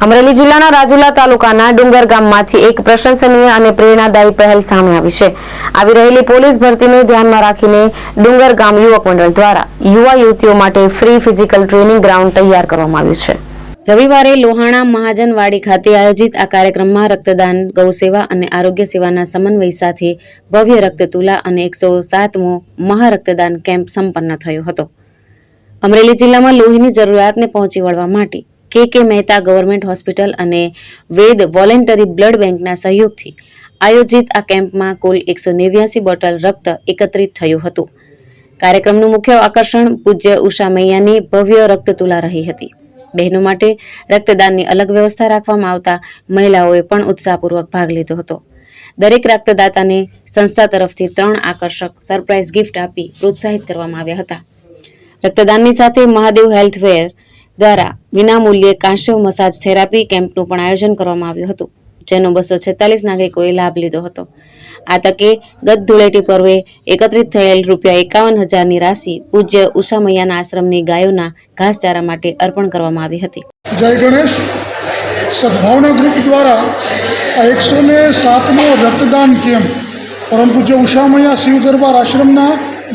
અમરેલી જિલ્લાના રાજુલા તાલુકાના ડુંગર ગામમાંથી એક પ્રશંસનીય અને પ્રેરણાદાયી પહેલ સામે આવી છે. આવી રહેલી પોલીસ ભરતીને ધ્યાનમાં રાખીને ડુંગર ગામ યુવક મંડળ દ્વારા યુવા યુવતીઓ માટે ફ્રી ફિઝિકલ ટ્રેનિંગ ગ્રાઉન્ડ તૈયાર કરવામાં આવ્યું છે. રવિવારે લોહાણા મહાજનવાડી ખાતે આયોજિત આ કાર્યક્રમમાં રક્તદાન ગૌસેવા અને આરોગ્ય સેવાના સમન્વય સાથે ભવ્ય રક્તતુલા અને એકસો સાતમો મહારક્તદાન કેમ્પ સંપન્ન થયો હતો. અમરેલી જિલ્લામાં લોહીની જરૂરિયાતને પહોંચી વળવા માટે કે કે મહેતા ગવર્મેન્ટ હોસ્પિટલ અને વેદ વોલેન્ટરી બ્લડ બેંકના સહયોગથી આયોજિત આ કેમ્પમાં કુલ એકસો નેવ્યાસી બોટલ રક્ત એકત્રિત થયું હતું. કાર્યક્રમનું મુખ્ય આકર્ષણ પૂજ્ય ઉષા મૈયાની ભવ્ય રક્તતુલા રહી હતી. બહેનો માટે રક્તદાનની અલગ વ્યવસ્થા રાખવામાં આવતા મહિલાઓએ પણ ઉત્સાહપૂર્વક ભાગ લીધો હતો. દરેક રક્તદાતાને સંસ્થા તરફથી ત્રણ આકર્ષક સરપ્રાઇઝ ગિફ્ટ આપી પ્રોત્સાહિત કરવામાં આવ્યા હતા. રક્તદાનની સાથે મહાદેવ હેલ્થવેર દ્વારા વિનામૂલ્યે કાંસ્ય મસાજ થેરાપી કેમ્પનું પણ આયોજન કરવામાં આવ્યું હતું, જેનો બસો છેતાલીસ નાગરિકોએ લાભ લીધો હતો. આ તકે ગત ધૂળેટી પર્વે એકત્રિત થયેલ રૂપિયા એકાવન હજારની રાશિ પૂજ્ય ઉષા આશ્રમની ગાયોના ઘાસચારા માટે અર્પણ કરવામાં આવી હતી. જય ગણેશ. સદભાવના ગ્રુપ દ્વારા એકસો ને સાતમો રક્તદાન કેમ્પ પરમ પૂજ્ય ઉષામૈયા શિવ દરબાર આશ્રમના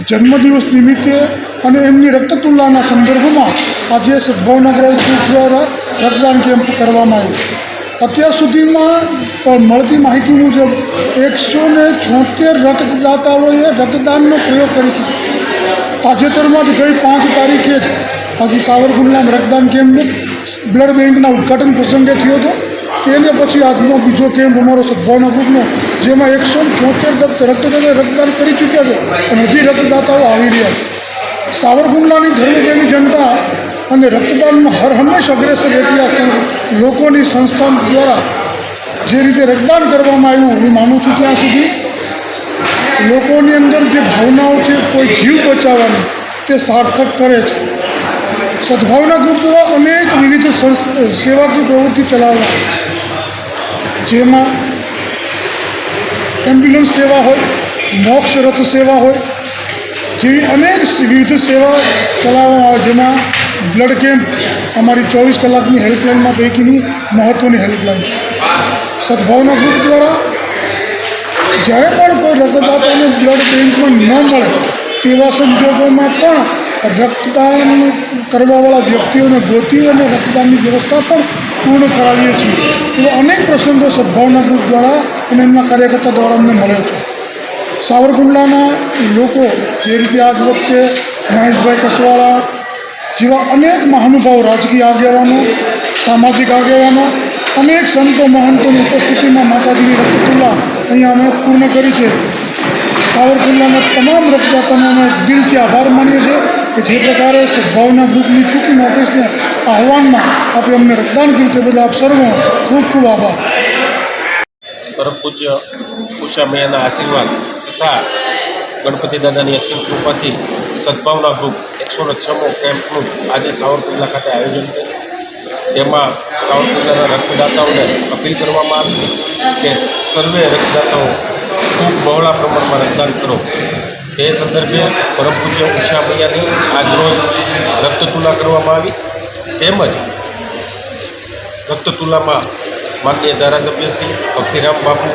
જન્મદિવસ નિમિત્તે અને એમની રક્તતુલાના સંદર્ભમાં આજે સદભાવના ગ્રુપ દ્વારા રક્તદાન કેમ્પ કરવામાં આવ્યો અત્યાર સુધીમાં મળતી માહિતી મુજબ એકસો ને છોતેર રક્તદાતાઓએ રક્તદાનનો પ્રયોગ કરી છે. તાજેતરમાં જ ગઈ પાંચ તારીખે જ હજી સાવરકુંડલા રક્તદાન કેમ્પ બ્લડ બેંકના ઉદ્ઘાટન પ્રસંગે થયો હતો. તેને પછી આજનો બીજો કેમ્પ અમારો સદભાવના ગ્રુપનો જેમાં એકસો છોતેર રક્તદાતા રક્તદાન કરી ચૂક્યા છે અને હજી રક્તદાતાઓ આવી રહ્યા છે. સાવરકુંડલાની ધર્મપ્રેમી જનતા અને રક્તદાનમાં હર હંમેશ અગ્રેસર રહેતી આ લોકોની સંસ્થા દ્વારા જે રીતે રક્તદાન કરવામાં આવ્યું, હું માનું છું ત્યાં સુધી લોકોની અંદર જે ભાવનાઓ છે, કોઈ જીવ બચાવવાની, તે સાર્થક કરે છે. સદભાવના ગ્રુપ અનેક વિવિધ સેવાકીય પ્રવૃત્તિ ચલાવવા, જેમાં એમ્બ્યુલન્સ સેવા હોય મોક્ષ રથ સેવા હોય જેવી અનેક વિવિધ સેવા ચલાવવામાં આવે જેમાં બ્લડ કેમ્પ અમારી ચોવીસ કલાકની હેલ્પલાઇનમાં પૈકીની મહત્ત્વની હેલ્પલાઇન છે. સદભાવના ગ્રુપ દ્વારા જ્યારે પણ કોઈ રક્તદાતાને બ્લડ બેંકમાં ન મળે, તેવા સંજોગોમાં પણ રક્તદાન કરવાવાળા વ્યક્તિઓને ગોતી અને રક્તદાનની વ્યવસ્થા પણ પૂર્ણ કરાવીએ છીએ. એવા અનેક પ્રસંગો સદભાવના ગ્રુપ દ્વારા અને એમના કાર્યકર્તા દ્વારા અમને મળે છે. સાવરકુંડલાના લોકો જે રીતે આજ વખતે મહેશભાઈ કસવાળા જેવા અનેક મહાનુભાવો રાજકીય આગેવાનો, સામાજિક આગેવાનો, અનેક સંતો મહંતોની ઉપસ્થિતિમાં માતાજીની રક્તતુલા અહીંયા અમે પૂર્ણ કરી છે. સાવરકુંડલાના તમામ રક્તદાતાનો અમે દિલથી આભાર માનીએ છીએ કે જે પ્રકારે સદભાવના ગ્રુપની ચૂંટણી નોટિસને આહવાનમાં આપે અમને રક્તદાન કર્યું તે બદલ આપ સર્વનો ખૂબ ખૂબ આભાર. પરમ પૂજ્ય ઉષા મૈયાના આશીર્વાદ. તથા ગણપતિ દાદાની અસીમ કૃપાથી સદભાવના ગ્રુપ એકસો છમો કેમ્પનું આજે સાવરકુંડલા ખાતે આયોજન કર્યું તેમાં સાવરકુંડલાના રક્તદાતાઓને અપીલ કરવામાં આવી કે સર્વે રક્તદાતાઓ ખૂબ બહોળા પ્રમાણમાં રક્તદાન કરો. તે સંદર્ભે પરમ પૂજ્ય ઉષા મૈયાની આજરોજ રક્તતુલા કરવામાં આવી. તેમજ રક્તતુલામાં માનનીય ધારાસભ્ય શ્રી ભક્તિરામ બાપુ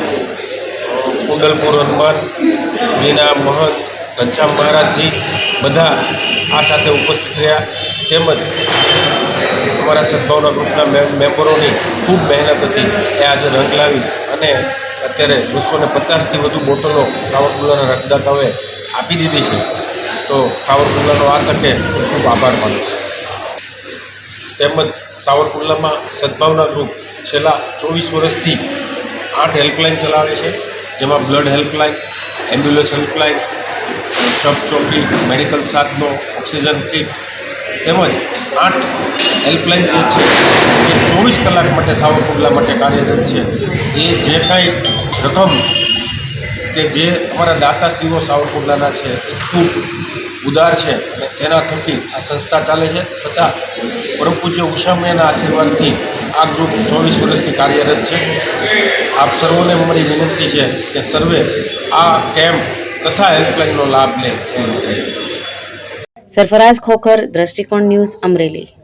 કુંડલપુર હનુમાન મીના મહંત ઘનશ્યામ મહારાજજી બધા આ સાથે ઉપસ્થિત રહ્યા. તેમજ અમારા સદભાવના ગ્રુપના મેમ્બરોની ખૂબ મહેનત હતી. એ આજે રંગ લાવી અને અત્યારે બસો ને પચાસથી વધુ બોટલો સાવરકુંડલાના રક્તદાતાઓએ આપી દીધી છે. તો સાવરકુંડલાનો આ તકે ખૂબ આભાર માનું છું. તેમજ સાવરકુંડલામાં સદભાવના ગ્રુપ છેલ્લા ચોવીસ વર્ષથી આઠ હેલ્પલાઇન ચલાવે છે. જેમાં બ્લડ હેલ્પલાઇન એમ્બ્યુલન્સ હેલ્પલાઇન શબ ચોકી મેડિકલ સાધનો ઓક્સિજન કિટ તેમજ આઠ હેલ્પલાઇન જે છે, એ ચોવીસ કલાક માટે સાવરકુંડલા માટે કાર્યરત છે. એ જે કાંઈ રકમ કે જે અમારા દાતાશ્રીઓ સાવરકુંડલાના છે, ખૂબ ઉદાર છે અને એના થકી આ સંસ્થા ચાલે છે. છતાં પરમ પૂજ્ય ઉષામયના આશીર્વાદથી આ ગ્રુપ ચોવીસ વર્ષથી કાર્યરત છે. આપ સર્વોને મારી વિનંતી છે કે સર્વે આ કેમ્પ તથા હેલ્પલાઇનનો લાભ લે. સરફરાઝ ખોખર, દ્રષ્ટિકોણ ન્યૂઝ અમરેલી.